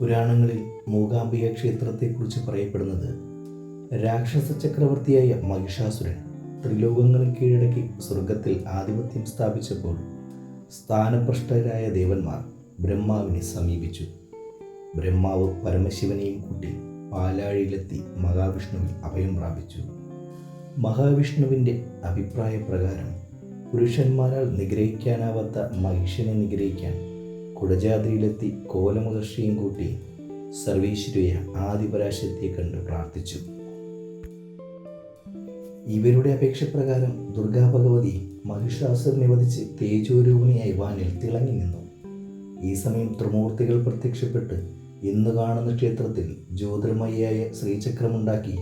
പുരാണങ്ങളിൽ മൂകാംബിക ക്ഷേത്രത്തെക്കുറിച്ച് പറയപ്പെടുന്നത് രാക്ഷസ ചക്രവർത്തിയായ മഹിഷാസുരൻ ത്രിലോകങ്ങളിൽ കീഴടക്കി സ്വർഗത്തിൽ ആധിപത്യം സ്ഥാപിച്ചപ്പോൾ സ്ഥാനഭ്രഷ്ടരായ ദേവന്മാർ ബ്രഹ്മാവിനെ സമീപിച്ചു. ബ്രഹ്മാവ് പരമശിവനെയും കൂട്ടി പാലാഴിയിലെത്തി മഹാവിഷ്ണുവിൽ അഭയം പ്രാപിച്ചു. മഹാവിഷ്ണുവിന്റെ അഭിപ്രായ പ്രകാരം പുരുഷന്മാരാൽ നിഗ്രഹിക്കാനാവാത്ത മഹിഷനെ നിഗ്രഹിക്കാൻ കുടജാദ്രിയിലെത്തി കോലമുദർശിയും കൂട്ടി സർവീശ്വരയ ആദിപരാശക്തിയെ കണ്ട് പ്രാർത്ഥിച്ചു. ഇവരുടെ അപേക്ഷപ്രകാരം ദുർഗാ ഭഗവതി മഹിഷാസുരനെ വധിച്ച് തേജോരൂപിണിയായി വാനിൽ തിളങ്ങി നിന്നു. ഈ സമയം ത്രിമൂർത്തികൾ പ്രത്യക്ഷപ്പെട്ട് ഇന്ന് കാണുന്ന ക്ഷേത്രത്തിൽ ജ്യോതിർമയിയായ ശ്രീചക്രമുണ്ടാക്കി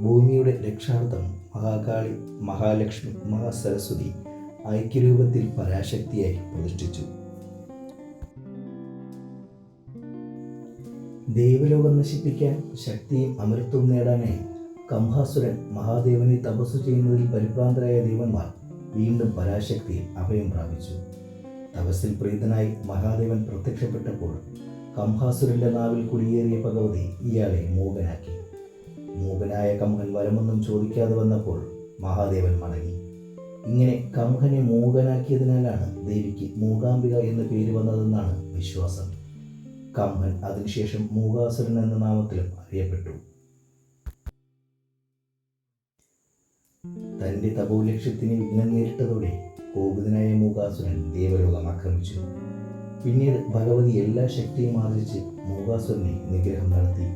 ഭൂമിയുടെ രക്ഷാർത്ഥം മഹാകാളി മഹാലക്ഷ്മി മഹാസരസ്വതി ഐക്യരൂപത്തിൽ പരാശക്തിയായി പ്രതിഷ്ഠിച്ചു. ദൈവലോകം നശിപ്പിക്കാൻ ശക്തിയും അമൃത്വവും നേടാനായി കംഹാസുരൻ മഹാദേവനെ തപസ്സു ചെയ്യുന്നതിൽ പരിഭ്രാന്തരായ ദേവന്മാർ വീണ്ടും പരാശക്തി അഭയം പ്രാപിച്ചു. തപസ്സിൽ പ്രീതനായി മഹാദേവൻ പ്രത്യക്ഷപ്പെട്ടപ്പോൾ കംഹാസുരന്റെ നാവിൽ കുടിയേറിയ ഭഗവതി ഇയാളെ മൂകനാക്കി. മൂകനായ കംഹൻ വരമൊന്നും ചോദിക്കാതെ വന്നപ്പോൾ മഹാദേവൻ മടങ്ങി. ഇങ്ങനെ കംഹനെ മൂകനാക്കിയതിനാലാണ് ദേവിക്ക് മൂകാംബിക എന്ന പേര് വന്നതെന്നാണ് വിശ്വാസം. കംഹൻ അതിനുശേഷം മൂകാസുരൻ എന്ന നാമത്തിലും അറിയപ്പെട്ടു. തന്റെ തപോലക്ഷ്യത്തിന് വിഘ്നം നേരിട്ടതോടെ കോപിതനായ മൂകാസുരൻ ദേവലോകം ആക്രമിച്ചു. പിന്നീട് ഭഗവതി എല്ലാ ശക്തിയും ആർജിച്ച് മൂകാസുരനെ നിഗ്രഹം നടത്തി.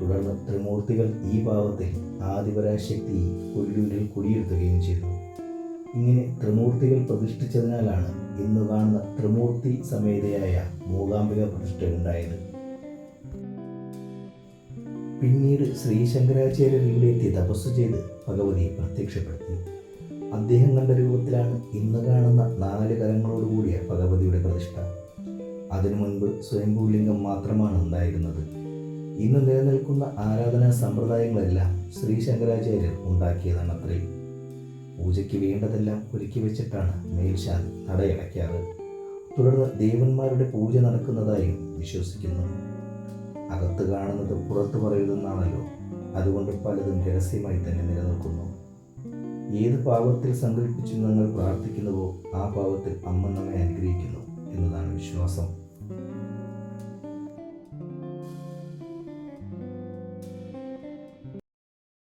തുടർന്ന് ത്രിമൂർത്തികൾ ഈ ഭാവത്തിൽ ആദിപരാശക്തി കൊല്ലൂരിൽ കുടിയിരുത്തുകയും ചെയ്തു. ഇങ്ങനെ ത്രിമൂർത്തികൾ പ്രതിഷ്ഠിച്ചതിനാലാണ് ഇന്ന് കാണുന്ന ത്രിമൂർത്തി സമേതയായ മൂകാംബിക പ്രതിഷ്ഠ ഉണ്ടായത്. പിന്നീട് ശ്രീ ശങ്കരാചാര്യർ തപസ് ചെയ്ത് ഭഗവതി പ്രത്യക്ഷപ്പെടുത്തി. അദ്ദേഹം കണ്ട രൂപത്തിലാണ് ഇന്ന് കാണുന്ന നാല് കരങ്ങളോടുകൂടിയ ഭഗവതിയുടെ പ്രതിഷ്ഠ. അതിനു മുൻപ് സ്വയംഭൂലിംഗം മാത്രമാണ് ഉണ്ടായിരുന്നത്. ഇന്ന് നിലനിൽക്കുന്ന ആരാധനാ സമ്പ്രദായങ്ങളെല്ലാം ശ്രീ ശങ്കരാചാര്യർ ഉണ്ടാക്കിയതാണ് അത്രയും പൂജയ്ക്ക് വേണ്ടതെല്ലാം ഒരുക്കി വെച്ചിട്ടാണ് മേൽശാൻ നടയടയ്ക്കാറ്. തുടർന്ന് ദേവന്മാരുടെ പൂജ നടക്കുന്നതായും വിശ്വസിക്കുന്നു. അകത്ത് കാണുന്നത് പുറത്തു പറയുന്നതെന്നാണല്ലോ അതുകൊണ്ട് പലതും രഹസ്യമായി തന്നെ നിലനിൽക്കുന്നു. ഏത് പാവത്തിൽ സങ്കല്പിച്ചു നിങ്ങൾ പ്രാർത്ഥിക്കുന്നുവോ ആ പാവത്തിൽ അമ്മ നമ്മെ അനുഗ്രഹിക്കുന്നു എന്നതാണ് വിശ്വാസം.